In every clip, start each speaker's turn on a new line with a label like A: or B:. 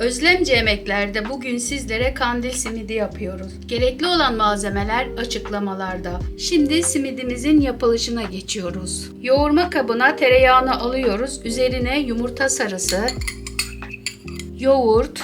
A: Özlemci yemeklerde bugün sizlere kandil simidi yapıyoruz. Gerekli olan malzemeler açıklamalarda. Şimdi simidimizin yapılışına geçiyoruz. Yoğurma kabına tereyağını alıyoruz. Üzerine yumurta sarısı, yoğurt,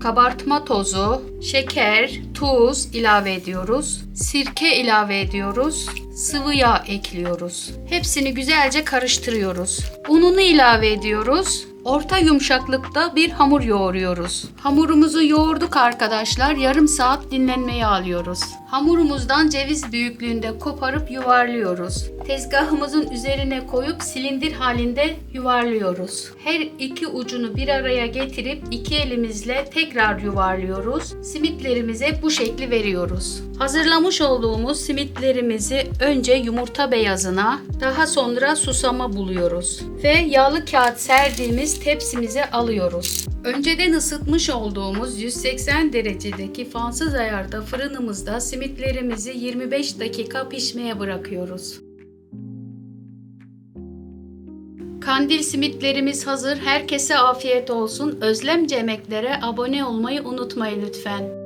A: kabartma tozu, şeker, tuz ilave ediyoruz. Sirke ilave ediyoruz. Sıvı yağ ekliyoruz. Hepsini güzelce karıştırıyoruz. Ununu ilave ediyoruz. Orta yumuşaklıkta bir hamur yoğuruyoruz. Hamurumuzu yoğurduk arkadaşlar. Yarım saat dinlenmeye alıyoruz. Hamurumuzdan ceviz büyüklüğünde koparıp yuvarlıyoruz. Tezgahımızın üzerine koyup silindir halinde yuvarlıyoruz. Her iki ucunu bir araya getirip iki elimizle tekrar yuvarlıyoruz. Simitlerimize bu şekli veriyoruz. Hazırlamış olduğumuz simitlerimizi önce yumurta beyazına, daha sonra susama buluyoruz ve yağlı kağıt serdiğimiz tepsimize alıyoruz. Önceden ısıtmış olduğumuz 180 derecedeki fansız ayarda fırınımızda simitlerimizi 25 dakika pişmeye bırakıyoruz. Kandil simitlerimiz hazır. Herkese afiyet olsun. Özlemci yemeklere abone olmayı unutmayın lütfen.